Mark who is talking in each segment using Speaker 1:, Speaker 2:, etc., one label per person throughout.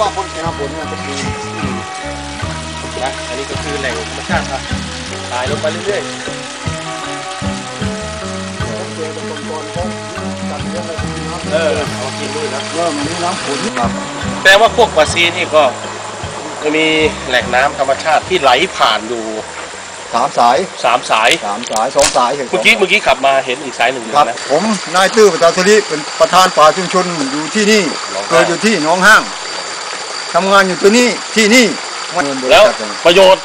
Speaker 1: ว่าคนชนะผลมันจะมี
Speaker 2: นะอันนี้ก็คือแหล่งธรรมชาติครับตายลงไปเรื่อย
Speaker 1: เจอกับคนก่อนเขาจัดเรื่องอะไรพวกนี้ครับ
Speaker 2: ๆเออเอากินด้วยนะ
Speaker 1: เริ่มมันนี้น้ำฝนครับ
Speaker 2: แต่ว่าพวกปลาซีนี่ก็จะมีแหล่งน้ำธรรมชาติที่ไหลผ่านอยู่
Speaker 1: สามสาย
Speaker 2: สามสาย
Speaker 1: สามสายสองสายเห็น
Speaker 2: เมื่อกี้เมื่อกี้ขับมาเห็นอีกสายหนึ่งอยู่
Speaker 1: ครับ
Speaker 2: นะ
Speaker 1: ผมนายตื้อประจาทลีเป็นประธานป่าชุมชนอยู่ที่นี่
Speaker 2: หนอง
Speaker 1: เกิดอยู่ที่หนองห้าง ทำงานอยู่ที่นี่ที่นี่ไม่เงินบริ
Speaker 2: แล้ว
Speaker 1: ษัทเลย
Speaker 2: ประโยชน์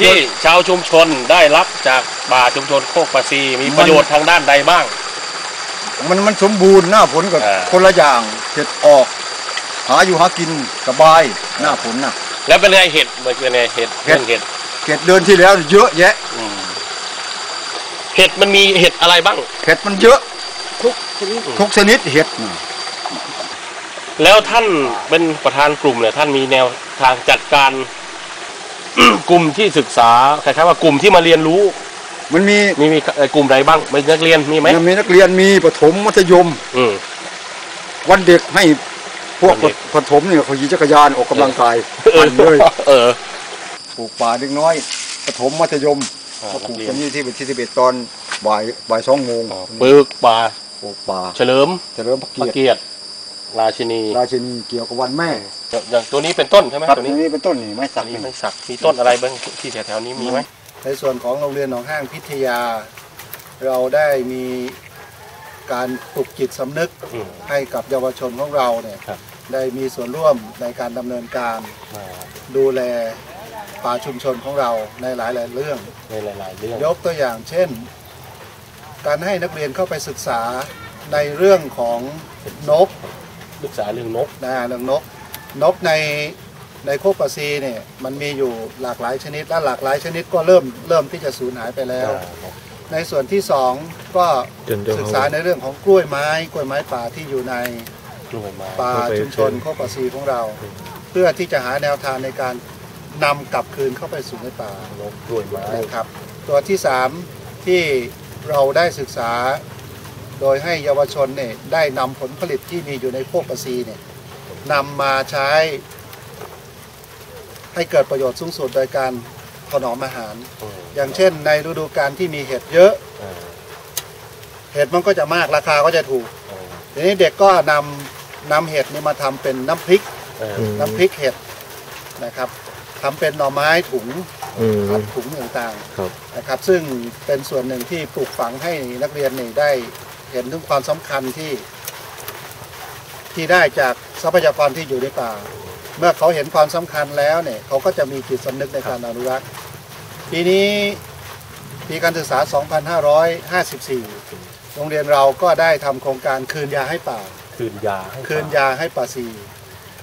Speaker 2: ที่ชาวชุมชนได้รับจากป่าชุมชนโคกปลาซีมีประโยชน์ทางด้านใดบ้าง
Speaker 1: มันมันสมบูรณ์หน้าฝนกับ
Speaker 2: อ่า
Speaker 1: คนละอย่างเห็ดออก หาอยู่หากินสบายหน้าฝนนะ
Speaker 2: แล้วเป็นไงเห็ดมันเป็นไงเห็ด
Speaker 1: เห็ด
Speaker 2: เรื่องเห็ด
Speaker 1: เห็ดเดือนที่แล้วเยอะแยะ
Speaker 2: อืมเห็ดมันมีเห็ดอะไรบ้าง
Speaker 1: เห็ดมันเยอะ ทุกทุกชนิดเห็ดน่ะ
Speaker 2: แล้วท่านเป็นประธานกลุ่มเนี่ยท่านมีแนวทางจัดการ กลุ่มที่ศึกษาคล้ายๆว่ากลุ่มที่มาเรียนรู้
Speaker 1: มันมี
Speaker 2: มีมีเอ่อกลุ่มใดบ้างมีนักเรียนมีไหม
Speaker 1: มันมีนักเรียนมีประถมมัธยม
Speaker 2: อืม
Speaker 1: วันเด็กให้พวก
Speaker 2: วันเด็ก
Speaker 1: ประถมเนี่ยเขาขี่จักรยานออกกำลังกาย
Speaker 2: เออ
Speaker 1: ปั่นเลย
Speaker 2: เออ
Speaker 1: ปลูกป่าเด็กน้อยประถมมัธยม
Speaker 2: อ่า
Speaker 1: มาปลูก
Speaker 2: นักเรียน
Speaker 1: กันนี่ที่ที่สิบเอ็ดตอนบ่ายบ่ายสองโมง
Speaker 2: ปึกป่า
Speaker 1: ปลูกป่า
Speaker 2: เฉลิม
Speaker 1: เฉลิมพระ
Speaker 2: พระ
Speaker 1: เกียรติ
Speaker 2: เกียรติ ราชินี
Speaker 1: ราชินีเกี่ยวกับวันแม่
Speaker 2: อย่างตัวนี้เป็นต้นใช่ไหม
Speaker 1: ครับ
Speaker 2: ตัว
Speaker 1: นี้
Speaker 2: นี้
Speaker 1: นี่เป็นต้นนี่ไม้สั
Speaker 2: อั
Speaker 1: ก
Speaker 2: น
Speaker 1: นี่
Speaker 2: นี้ไม่สักมีต้นอะไรบ้างที่แถวๆนี้มีไหม
Speaker 3: ในส่วนของโรงเรียนหนองห้างพิทยา เราได้มีการปลุกจิตสำนึก
Speaker 2: อืม
Speaker 3: ให้กับเยาวชนของเราเนี่ย
Speaker 2: ครับ
Speaker 3: ได้มีส่วนร่วมในการดำเนินการดูแลป่าชุมชนของเราในหลาย ๆ เรื่อง
Speaker 2: ในหลายๆเรื่อง
Speaker 3: ยกตัวอย่างเช่น การให้นักเรียนเข้าไปศึกษาในเรื่องของนก
Speaker 2: ศึกษาเรื่องนก
Speaker 3: นะเรื่องนก นกในในโคกปาซีเนี่ยมันมีอยู่หลากหลายชนิด และหลากหลายชนิดก็เริ่มเริ่มที่จะสูญหายไปแล้ว ในส่วนที่สองก็ศึกษาในเรื่องของกล้วยไม้กล้วยไม้ป่าที่อยู่ใน
Speaker 2: กล้วยไม้
Speaker 3: ป่าชุมชนโคกปาซีของเรา เพื่อที่จะหาแนวทางในการนำกลับคืนเข้าไปสู่ในป่า
Speaker 2: นกกล้วยไม้
Speaker 3: นะครับ ตัวที่สามที่เราได้ศึกษา โดยให้เยาวชนเนี่ยได้นำผลผลิตที่มีอยู่ในโคกปาซีเนี่ยนำมาใช้ ให้เกิดประโยชน์สูงสุดโดยการถนอมอาหาร
Speaker 2: อืม
Speaker 3: อย่างเช่น ในฤดูกาลที่มีเห็ดเยอะ
Speaker 2: เออ
Speaker 3: เห็ดมันก็จะมากราคาก็จะถูก
Speaker 2: เออ
Speaker 3: ทีนี้เด็กก็นำนำเห็ดนี่มาทำเป็นน้ำพริก
Speaker 2: เออ
Speaker 3: น้ำพริกเห็ดนะครับทำเป็นหน่อไม้ถุง
Speaker 4: อืม
Speaker 3: อัดถุงต่าง
Speaker 4: ครับ
Speaker 3: ๆนะครับ ซึ่งเป็นส่วนหนึ่งที่ปลูกฝังให้นักเรียนนี่ได้ เห็นถึงความสำคัญที่ ที่ได้จากทรัพยากรที่อยู่ในป่า เมื่อเขาเห็นความสำคัญแล้วเนี่ย เขาก็จะมีจิตสำนึกในการอนุรักษ์ปีนี้ปีการศึกษา 2554 โรงเรียนเราก็ได้ทำโครงการคืนยาให้ป่า
Speaker 2: คืนยาให้
Speaker 3: คืนยาให้ปลาซี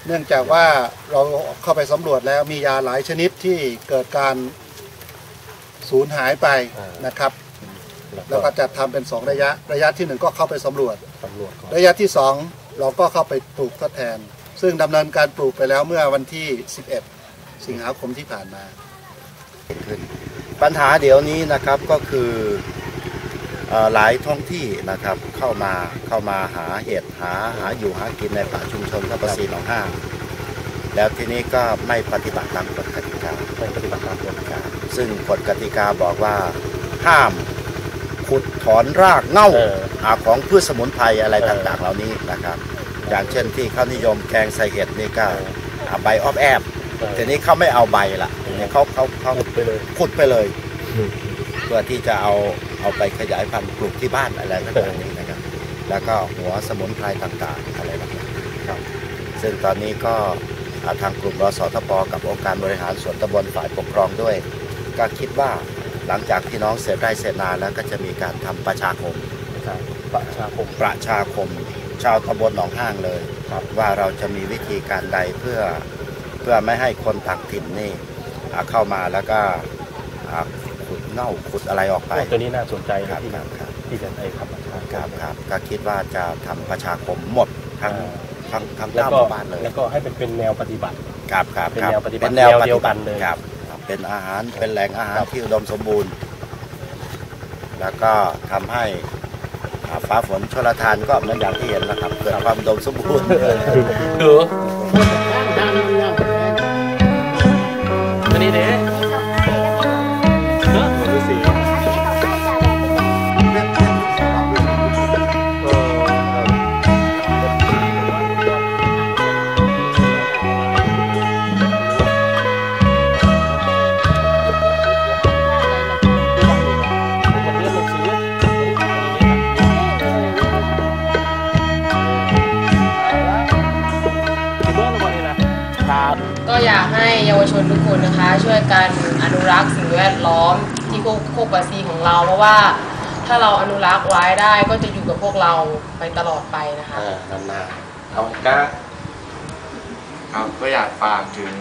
Speaker 3: เนื่องจากว่าเราเข้าไปสำรวจแล้วมียาหลายชนิดที่เกิดการสูญหายไปนะครับ แล้วก็จัดทำเป็นสองระยะระยะที่หนึ่งก็เข้าไปสำรวจ
Speaker 2: สำรวจก่อน
Speaker 3: ระยะที่สองเราก็เข้าไปปลูกทดแทน ซึ่งดำเนินการปลูกไปแล้วเมื่อวันที่ 11 สิงหาคมที่ผ่านมา
Speaker 4: ปัญหาเดี๋ยวนี้นะครับก็คือเอ่อหลายท้องที่นะครับเข้ามาเข้ามาหาเห็ดหาหาอยู่หากินในป่าชุมชนทับซีหนองห้างแล้วทีนี้ก็ไม่ปฏิบัติตามกฎกติกา
Speaker 2: ไม่ปฏิบัติตามกฎการ
Speaker 4: ซึ่งกฎกติกาบอกว่าห้าม ขุดถอนรากเหง้า
Speaker 2: เออ
Speaker 4: หาของพืชสมุนไพรอะไร
Speaker 2: เออ
Speaker 4: ต่างๆ เหล่านี้นะครับ อย่างเช่นที่เขานิยมแกงใส่เห็ดนี่ก็เอาใบออฟแอบทีนี้เขาไม่เอาใบละทีนี้เขาเขาเขา
Speaker 2: หมดไปเลย
Speaker 4: ขุดไปเลย เพื่อที่จะเอาเอาไปขยายพันธุ์ปลูกที่บ้านอะไรต่างๆนี้นะครับ แล้วก็หัวสมุนไพรต่างๆอะไรต่างๆครับ ซึ่งตอนนี้ก็อ่าทางกลุ่มรสทปกับองค์การบริหารส่วนตำบลฝ่ายปกครองด้วย ก็คิดว่า หลังจากพี่น้องเสร็จไร่เสร็จนาแล้วก็จะมีการทำประชาคม
Speaker 2: ครับประชาคม
Speaker 4: ประชาคม ชาวตำบลหนองห้างเลย
Speaker 2: ครับ
Speaker 4: ว่าเราจะมีวิธีการใดเพื่อเพื่อไม่ให้คนต่างถิ่นนี่อ่าเข้ามาแล้วก็อ่าขุดเง่าขุดอะไรออกไป
Speaker 2: ตัวนี้น่าสนใจ
Speaker 4: ค
Speaker 2: ค
Speaker 4: รั
Speaker 2: รั
Speaker 4: บบ
Speaker 2: ที่
Speaker 4: ครับครับ
Speaker 2: ที่จะไอ้ครับประชา
Speaker 4: ครับครับก็คิดว่าจะทำประชาคมหมดทั้ง
Speaker 2: อ่า
Speaker 4: ทั้งทั้ง
Speaker 2: แล้ว
Speaker 4: เก้าห
Speaker 2: ก็
Speaker 4: มู่บ้านเลย
Speaker 2: แล้วก็ให้เป็นเป็นแนวปฏิบัติ
Speaker 4: ครับครับ
Speaker 2: เป็น
Speaker 4: ครับ
Speaker 2: แนวปฏิบัติ
Speaker 4: เป็นแนว
Speaker 2: แนว
Speaker 4: ป
Speaker 2: เดี
Speaker 4: ฏิ
Speaker 2: ยวกั
Speaker 4: บั
Speaker 2: น
Speaker 4: ติ
Speaker 2: เลย
Speaker 4: ครับครับ เป็นอาหารเป็นแหล่งอาหาร
Speaker 2: ครับ
Speaker 4: ที่อุดมสมบูรณ์ แล้วก็ทำให้อ่าฟ้าฝนชลทานก็เหมือนอย่างที่เห็นนะครับเกิดความอุดมสมบูรณ์
Speaker 2: คือ
Speaker 5: ให้เยาวชนทุกคนนะคะ ช่วยกันอนุรักษ์สิ่งแวดล้อมที่โคกโคกบาซีของเรา เพราะว่าถ้าเราอนุรักษ์ไว้ได้ก็จะอยู่กับพวกเราไปตลอดไปนะคะ
Speaker 2: อ่านานๆเอาก้า
Speaker 6: ครับก็อยากฝากถึง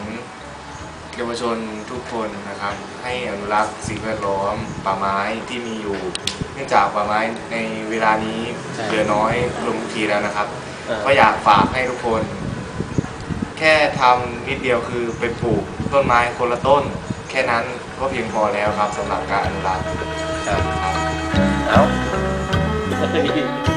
Speaker 6: เยาวชนทุกคนนะครับ ให้อนุรักษ์สิ่งแวดล้อมป่าไม้ที่มีอยู่ เนื่องจากป่าไม้ในเวลานี้เหลือน้อยลงทุกทีแล้วนะครับ ก็อยากฝากให้ทุกคนแค่ทำนิดเดียวคือไปปลูกต้นไม้คนละต้น แค่นั้นก็เพียงพอแล้วครับสำหรับการอนุรักษ์
Speaker 4: ครับเอา
Speaker 2: เฮ้ย